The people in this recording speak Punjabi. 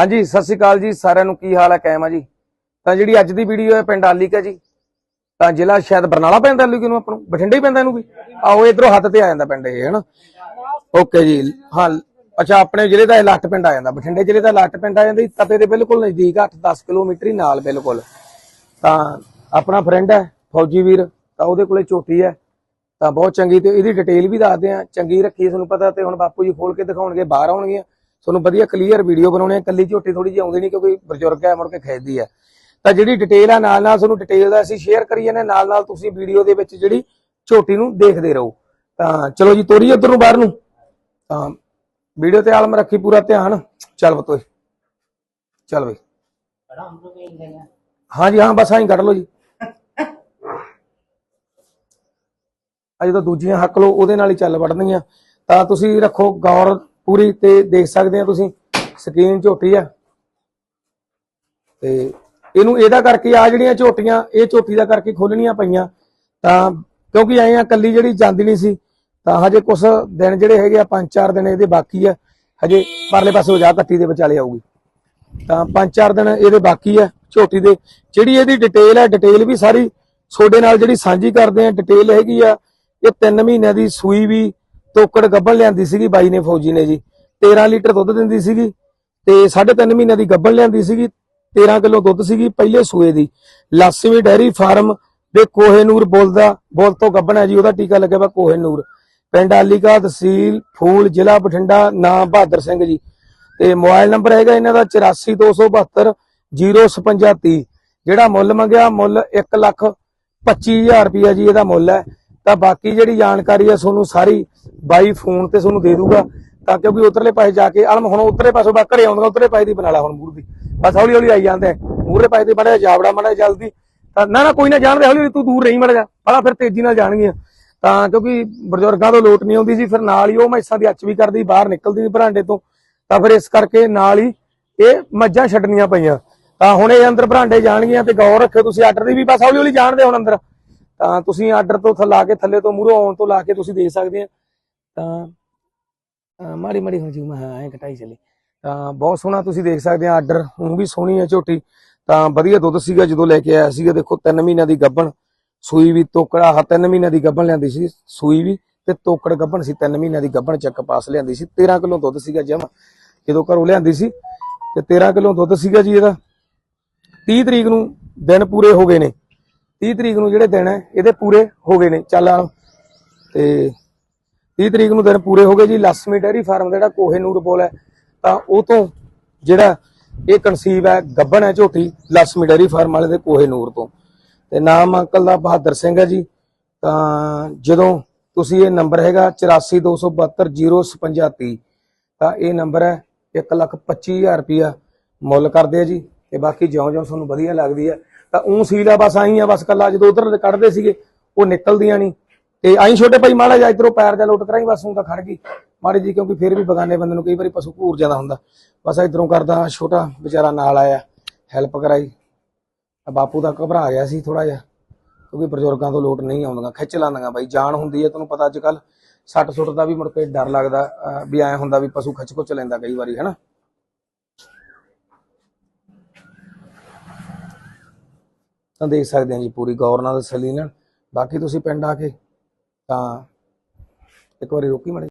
ਹਾਂਜੀ, ਸਤਿ ਸ਼੍ਰੀ ਅਕਾਲ ਜੀ, ਸਾਰਿਆਂ ਨੂੰ ਕੀ ਹਾਲ ਹੈ, ਕਾਇਮ ਆ ਜੀ? ਤਾਂ ਜਿਹੜੀ ਅੱਜ ਦੀ ਵੀਡੀਓ ਹੈ, ਪਿੰਡ ਆਲੀਕਾ ਜੀ, ਤਾਂ ਜ਼ਿਲ੍ਹਾ ਸ਼ਾਇਦ ਬਰਨਾਲਾ ਪੈਂਦਾ ਆਲੀਕਾ ਨੂੰ ਆਪਾਂ ਨੂੰ, ਬਠਿੰਡੇ ਹੀ ਪੈਂਦਾ ਇਹਨੂੰ ਵੀ? ਆਓ ਇਧਰੋਂ ਹੱਥ ਤੇ ਆ ਜਾਂਦਾ ਪਿੰਡ ਇਹ, ਹਨਾ? ਓਕੇ ਜੀ, ਹਾਂ, ਅੱਛਾ, ਆਪਣੇ ਜ਼ਿਲ੍ਹੇ ਦਾ ਇਹ ਲੱਟ ਪਿੰਡ ਆ ਜਾਂਦਾ, ਬਠਿੰਡੇ ਜ਼ਿਲ੍ਹੇ ਦਾ ਲੱਟ ਪਿੰਡ ਆ ਜਾਂਦਾ ਤਪੇ ਦੇ ਬਿਲਕੁਲ ਨਜ਼ਦੀਕ 8-10 ਕਿਲੋਮੀਟਰ ਹੀ ਨਾਲ ਬਿਲਕੁਲ। ਤਾਂ ਆਪਣਾ ਫਰੈਂਡ ਹੈ, ਫੌਜੀ ਵੀਰ, ਤਾਂ ਉਹਦੇ ਕੋਲੇ ਝੋਟੀ ਹੈ, ਤਾਂ ਬਹੁਤ ਚੰਗੀ ਤੇ ਇਹਦੀ ਡਿਟੇਲ ਵੀ ਦੱਸਦੇ ਆ, ਚੰਗੀ ਰੱਖੀ ਤੁਹਾਨੂੰ ਪਤਾ ਤੇ ਹੁਣ ਬਾਪੂ ਜੀ ਖੋਲ ਕੇ ਦਿਖਾਉਣਗੇ, ਬਾਹਰ ਆਉਣਗੀਆਂ। ਤੁਹਾਨੂੰ ਵਧੀਆ ਕਲੀਅਰ ਵੀਡੀਓ ਬਣਾਉਣੀ ਹੈ ਕੱਲੀ ਝੋਟੀ ਥੋੜੀ ਜਿਹੀ ਆਉਂਦੀ ਨਹੀਂ ਕਿਉਂਕਿ ਬਜ਼ੁਰਗ ਹੈ ਮੁੜ ਕੇ ਖੇਡਦੀ ਹੈ ਤਾਂ ਜਿਹੜੀ ਡਿਟੇਲ ਆ, ਨਾਲ ਨਾਲ ਤੁਹਾਨੂੰ ਡਿਟੇਲ ਦਾ ਅਸੀਂ ਸ਼ੇਅਰ ਕਰੀ ਜਾਂਦੇ ਨਾਲ ਨਾਲ ਤੁਸੀਂ ਵੀਡੀਓ ਦੇ ਵਿੱਚ ਜਿਹੜੀ ਝੋਟੀ ਨੂੰ ਦੇਖਦੇ ਰਹੋ। ਤਾਂ ਚਲੋ ਜੀ, ਤੋਰੀ ਉਧਰ ਨੂੰ ਬਾਹਰ ਨੂੰ। ਤਾਂ ਵੀਡੀਓ ਤੇ ਆਲਮ ਰੱਖੀ, ਪੂਰਾ ਧਿਆਨ। ਚੱਲ ਬਤੋਏ ਚੱਲ ਬਈ। ਹਾਂ ਜੀ ਹਾਂ, ਬਸ ਆਹੀਂ ਕੱਢ ਲਓ ਜੀ। ਆ ਜਦੋਂ ਦੂਜੀਆਂ ਹੱਕ ਲਓ, ਉਹਦੇ ਨਾਲ ਹੀ ਚੱਲ ਵੜਨਗੀਆਂ ਤਾਂ ਤੁਸੀਂ ਰੱਖੋ ਗੌਰ ਪੂਰੀ ਤੇ ਦੇਖ ਸਕਦੇ ਆ ਤੁਸੀਂ ਸਕਰੀਨ ਝੋਟੀ ਆ। ਤੇ ਇਹਨੂੰ ਇਹਦਾ ਕਰਕੇ ਆ ਜਿਹੜੀਆਂ ਝੋਟੀਆਂ, ਇਹ ਝੋਟੀ ਦਾ ਕਰਕੇ ਖੋਲਣੀਆਂ ਪਈਆਂ। ਤਾਂ ਕਿਉਂਕਿ ਐਂ ਆ, ਕੱਲੀ ਜਿਹੜੀ ਜਾਂਦੀ ਨਹੀਂ ਸੀ, ਤਾਂ ਹਜੇ ਕੁਝ ਦਿਨ ਜਿਹੜੇ ਹੈਗੇ ਆ, ਪੰਜ ਚਾਰ ਦਿਨ ਇਹਦੇ ਬਾਕੀ ਆ। ਹਜੇ ਪਰਲੇ ਪਾਸੇ ਹੋ ਜਾ ਕੱਟੀ ਦੇ ਵਿਚਾਲੇ ਆਊਗੀ। ਤਾਂ ਪੰਜ ਚਾਰ ਦਿਨ ਇਹਦੇ ਬਾਕੀ ਆ ਝੋਟੀ ਦੇ। ਜਿਹੜੀ ਇਹਦੀ ਡਿਟੇਲ ਹੈ ਡਿਟੇਲ ਵੀ ਸਾਰੀ ਤੁਹਾਡੇ ਨਾਲ ਜਿਹੜੀ ਸਾਂਝੀ ਕਰਦੇ ਆ ਡਿਟੇਲ ਹੈਗੀ ਆ, ਇਹ 3 ਮਹੀਨਿਆਂ ਦੀ ਸੂਈ ਵੀ ਤੋਕੜ ਗੱਭਣ ਲਿਆਂਦੀ ਸੀਗੀ ਬਾਈ ਨੇ, ਫੌਜੀ ਨੇ ਜੀ। 13 ਲੀਟਰ ਦੁੱਧ ਦਿੰਦੀ ਸੀਗੀ ਤੇ 3.5 ਮਹੀਨਿਆਂ ਦੀ ਗੱਬਣ ਲਿਆਂਦੀ ਸੀਗੀ। 13 ਕਿਲੋ ਦੁੱਧ ਸੀਗੀ ਪਹਿਲੇ ਸੂਏ ਦੀ। ਲਾਸਵੀ ਡੈਰੀ ਫਾਰਮ ਦੇ ਕੋਹੇਨੂਰ ਬੋਲਦਾ ਬੋਲ ਤੋਂ ਗੱਭਣ ਹੈ ਜੀ, ਉਹਦਾ ਟੀਕਾ ਲੱਗਿਆ ਵਾ ਕੋਹੇਨੂਰ ਪਿੰਡ ਆਲੀਕਾ ਤਹਿਸੀਲ, ਫੂਲ, ਜ਼ਿਲ੍ਹਾ ਬਠਿੰਡਾ ਨਾਮ ਬਹਾਦਰ ਸਿੰਘ ਜੀ। ਤੇ ਮੋਬਾਈਲ ਨੰਬਰ ਹੈਗਾ ਇਹਨਾਂ ਦਾ 8427 05630 ਜਿਹੜਾ ਮੁੱਲ ਮੰਗਿਆ, ਮੁੱਲ 1 ਲੱਖ 25000 ਰੁਪਇਆ ਜੀ, ਇਹਦਾ ਮੁੱਲ ਹੈ। ਤਾਂ ਬਾਕੀ ਜਿਹੜੀ ਜਾਣਕਾਰੀ ਆ ਤੁਹਾਨੂੰ ਸਾਰੀ ਬਾਈ ਫੋਨ ਤੇ ਤੁਹਾਨੂੰ ਦੇ ਦੂਗਾ, ਤਾਂ ਕਿਉਂਕਿ ਉਧਰਲੇ ਪਾਸੇ ਜਾ ਕੇ ਅਲਮ ਹੁਣ ਉਧਰਲੇ ਪਾਸੋਂ ਬਾ ਘਰੇ ਆਉਂਦਾ ਉਧਰਲੇ ਪਾਸੇ ਦੀ ਬਣਾ ਹੁਣ ਮੂਰ ਦੀ। ਬਸ ਹੌਲੀ ਹੌਲੀ ਆਈ ਜਾਂਦੇ ਮੂਰੇ ਪਾਸੇ ਤੇ ਬੜਾ ਜਾਵੜਾ, ਮੜਾ ਜਲਦੀ। ਤਾਂ ਨਾ ਨਾ, ਕੋਈ ਨਾ ਜਾਣਦੇ, ਹੌਲੀ ਹੌਲੀ ਤੂੰ ਦੂਰ ਨਹੀਂ ਮੜ ਜਾ ਪਹਿਲਾਂ ਫਿਰ ਤੇਜ਼ੀ ਨਾਲ ਜਾਣਗੀਆਂ। ਤਾਂ ਕਿਉਂਕਿ ਬਜ਼ੁਰਗਾਂ ਤੋਂ ਲੋਟ ਨਹੀਂ ਆਉਂਦੀ ਸੀ, ਫਿਰ ਨਾਲ ਹੀ ਉਹ ਮੈਸਾਂ ਦੀ ਅੱਛ ਵੀ ਕਰਦੀ, ਬਾਹਰ ਨਿਕਲਦੀ ਸੀ ਬਰਾਂਡੇ ਤੋਂ। ਤਾਂ ਫਿਰ ਇਸ ਕਰਕੇ ਨਾਲ ਹੀ ਇਹ ਮੱਝਾਂ ਛੱਡਣੀਆਂ ਪਈਆਂ। ਤਾਂ ਹੁਣ ਇਹ ਅੰਦਰ ਬਰਾਂਡੇ ਜਾਣਗੀਆਂ ਤੇ ਗੌਰ ਰੱਖਿਓ ਤੁਸੀਂ, ਆਰਡਰ ਦੀ ਵੀ ਬਸ ਹੌਲੀ ਹੌਲੀ ਜਾਣਦੇ ਹੁਣ ਅੰਦਰ। ਤਾਂ ਤੁਸੀਂ ਆਰਡਰ ਤੋਂ ਥੱਲਾ ਕੇ, ਥੱਲੇ ਤੋਂ ਮੂਹਰੋਂ ਆਉਣ ਤੋਂ ਲਾ ਕੇ ਤੁਸੀਂ ਦੇਖ ਸਕਦੇ ਆ। ਤਾਂ ਮਾੜੀ ਮਾੜੀ ਹੁਣ ਜੀ ਮੈਂ ਐ ਕਟਾਈ ਚੱਲੀ। ਤਾਂ ਬਹੁਤ ਸੋਹਣਾ ਤੁਸੀਂ ਦੇਖ ਸਕਦੇ ਆ ਆਰਡਰ, ਹੁਣ ਵੀ ਸੋਹਣੀ ਹੈ ਝੋਟੀ। ਤਾਂ ਵਧੀਆ ਦੁੱਧ ਸੀਗਾ ਜਦੋਂ ਲੈ ਕੇ ਆਇਆ ਸੀਗਾ, ਦੇਖੋ 3 ਮਹੀਨਿਆਂ ਦੀ ਗੱਭਣ, ਸੂਈ ਵੀ ਤੋਕੜਾ ਹ 3 ਮਹੀਨਿਆਂ ਦੀ ਗੱਭਣ ਲਿਆਂਦੀ ਸੀ ਸੂਈ ਵੀ ਤੇ ਤੋਕੜ ਗੱਭਣ ਸੀ 3 ਮਹੀਨਿਆਂ ਦੀ ਗੱਭਣ ਚੱਕ ਪਾਸ ਲਿਆਂਦੀ ਸੀ। 13 ਕਿਲੋ ਦੁੱਧ ਸੀਗਾ ਜਮ, ਜਦੋਂ ਘਰੋਂ ਲਿਆਂਦੀ ਸੀ। ਤੇ 13 ਕਿਲੋ ਦੁੱਧ ਸੀਗਾ ਜੀ ਇਹਦਾ। 30 ਤਰੀਕ ਨੂੰ ਦਿਨ ਪੂਰੇ ਹੋ ਗਏ ਨੇ। 30 ਤਰੀਕ ਨੂੰ ਜਿਹੜੇ ਦਿਨ ਹੈ, ਇਹਦੇ ਪੂਰੇ ਹੋ ਗਏ ਨੇ, ਚੱਲ ਤੇ 30 ਤਰੀਕ ਨੂੰ ਦਿਨ ਪੂਰੇ ਹੋ ਗਏ ਜੀ, ਲਸਮੀ ਡੈਰੀ ਫਾਰਮ ਦਾ ਜਿਹੜਾ ਕੋਹੇਨੂਰ ਬੋਲ ਹੈ, ਤਾਂ ਉਹ ਤੋਂ ਜਿਹੜਾ ਇਹ ਕਨਸੀਵ ਹੈ ਗੱਬਣ ਹੈ ਝੋਟੀ, ਲਸਮੀ ਡੈਰੀ ਫਾਰਮ ਵਾਲੇ ਦੇ ਕੋਹੇ ਨੂਰ ਤੋਂ। ਤੇ ਨਾਮ ਅੰਕਲ ਦਾ ਬਹਾਦਰ ਸਿੰਘ ਹੈ ਜੀ, ਤਾਂ ਜਦੋਂ ਤੁਸੀਂ ਇਹ ਨੰਬਰ ਹੈਗਾ 8427205530 ਤਾਂ ਇਹ ਨੰਬਰ ਹੈ 1 ਲੱਖ 25000 ਰੁਪਇਆ ਮੁੱਲ ਕਰਦੇ ਆ ਜੀ, ਤੇ ਬਾਕੀ ਜਿਉਂ-ਜਿਉਂ ਤੁਹਾਨੂੰ ਵਧੀਆ ਲੱਗਦੀ ਹੈ ਤਾਂ ਉਹ ਸੀਲਾ ਬਸ ਆਈ ਆ, ਬਸ ਕੱਲਾ ਜਦੋਂ ਉਧਰ ਕੱਢਦੇ ਸੀਗੇ, ਉਹ ਨਿਕਲਦੀਆਂ ਨਹੀਂ। ਤੇ ਆਈ ਛੋਟੇ ਭਾਈ, ਮਾੜਾ ਜਿਹਾ ਇਧਰੋਂ ਪੈਰ ਜਾ ਲੋਟ ਕਰਾਈ, ਬਸ ਹੁਣ ਤਾਂ ਖੜ ਗਈ। ਮਾੜੀ ਜੀ ਕਿਉਂਕਿ ਫਿਰ ਵੀ ਬਗਾਨੇ ਬੰਦੇ ਨੂੰ ਕਈ ਵਾਰੀ ਪਸ਼ੂ ਘੂਰ ਜਾਂਦਾ ਹੁੰਦਾ। ਬਸ ਇਧਰੋਂ ਕਰਦਾ, ਛੋਟਾ ਵਿਚਾਰਾ ਨਾਲ ਆਇਆ, ਹੈਲਪ ਕਰਾਈ। ਬਾਪੂ ਦਾ ਘਬਰਾ ਗਿਆ ਸੀ ਥੋੜਾ ਜਿਹਾ, ਕਿਉਂਕਿ ਬਜ਼ੁਰਗਾਂ ਤੋਂ ਲੋਟ ਨਹੀਂ ਆਉਂਦੀਆਂ, ਖਿੱਚ ਲਾਂਦੀਆਂ ਬਾਈ, ਜਾਨ ਹੁੰਦੀ ਹੈ ਤੁਹਾਨੂੰ ਪਤਾ ਅੱਜ ਕੱਲ ਸੱਟ ਸੁੱਟ ਦਾ ਵੀ ਮੁੜ ਕੇ ਡਰ ਲੱਗਦਾ ਵੀ ਐ ਹੁੰਦਾ ਵੀ ਪਸ਼ੂ ਖਿੱਚ ਕੁੱਚ ਲੈਂਦਾ ਕਈ ਵਾਰੀ, ਹੈਨਾ? ਤਾਂ ਦੇਖ ਸਕਦੇ ਹਾਂ ਜੀ, ਪੂਰੀ ਗੌਰ ਨਾਲ ਤਸੱਲੀ ਨਾਲ। ਬਾਕੀ ਤੁਸੀਂ ਪਿੰਡ ਆ ਕੇ ਤਾਂ ਇੱਕ ਵਾਰੀ ਰੋਕੀ ਮੜੇ